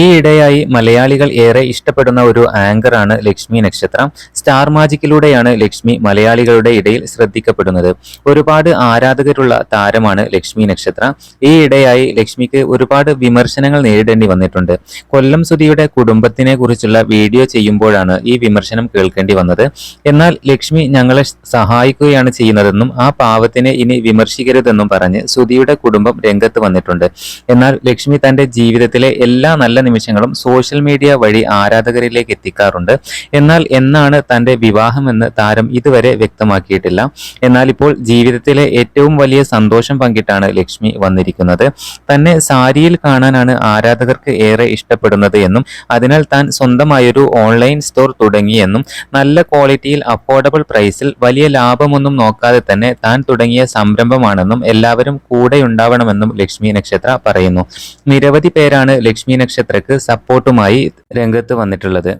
ഈയിടെയായി മലയാളികൾ ഏറെ ഇഷ്ടപ്പെടുന്ന ഒരു ആങ്കറാണ് ലക്ഷ്മി നക്ഷത്രം. സ്റ്റാർ മാജിക്കിലൂടെയാണ് ലക്ഷ്മി മലയാളികളുടെ ഇടയിൽ ശ്രദ്ധിക്കപ്പെടുന്നത്. ഒരുപാട് ആരാധകരുള്ള താരമാണ് ലക്ഷ്മി നക്ഷത്ര. ഈയിടെയായി ലക്ഷ്മിക്ക് ഒരുപാട് വിമർശനങ്ങൾ നേരിടേണ്ടി വന്നിട്ടുണ്ട്. കൊല്ലം സുധിയുടെ കുടുംബത്തിനെ കുറിച്ചുള്ള വീഡിയോ ചെയ്യുമ്പോഴാണ് ഈ വിമർശനം കേൾക്കേണ്ടി വന്നത്. എന്നാൽ ലക്ഷ്മി ഞങ്ങളെ സഹായിക്കുകയാണ് ചെയ്യുന്നതെന്നും ആ പാവത്തിനെ ഇനി വിമർശിക്കരുതെന്നും പറഞ്ഞ് സുധിയുടെ കുടുംബം രംഗത്ത് വന്നിട്ടുണ്ട്. എന്നാൽ ലക്ഷ്മി തന്റെ ജീവിതത്തിലെ എല്ലാ നല്ല നിമിഷങ്ങളും സോഷ്യൽ മീഡിയ വഴി ആരാധകരിലേക്ക് എത്തിക്കാറുണ്ട്. എന്നാൽ എന്നാണ് തന്റെ വിവാഹമെന്ന് താരം ഇതുവരെ വ്യക്തമാക്കിയിട്ടില്ല. എന്നാൽ ഇപ്പോൾ ജീവിതത്തിലെ ഏറ്റവും വലിയ സന്തോഷം പങ്കിട്ടാണ് ലക്ഷ്മി വന്നിരിക്കുന്നത്. തന്നെ സാരിയിൽ കാണാനാണ് ആരാധകർക്ക് ഏറെ ഇഷ്ടപ്പെടുന്നത് എന്നും അതിനാൽ താൻ സ്വന്തമായൊരു ഓൺലൈൻ സ്റ്റോർ തുടങ്ങിയെന്നും നല്ല ക്വാളിറ്റിയിൽ അഫോർഡബിൾ പ്രൈസിൽ വലിയ ലാഭമൊന്നും നോക്കാതെ തന്നെ താൻ തുടങ്ങിയ സംരംഭമാണെന്നും എല്ലാവരും കൂടെയുണ്ടാവണമെന്നും ലക്ഷ്മി നക്ഷത്ര പറയുന്നു. നിരവധി പേരാണ് ലക്ഷ്മി നക്ഷത്രക്ക് സപ്പോർട്ടുമായി രംഗത്ത് വന്നിട്ടുള്ളത്.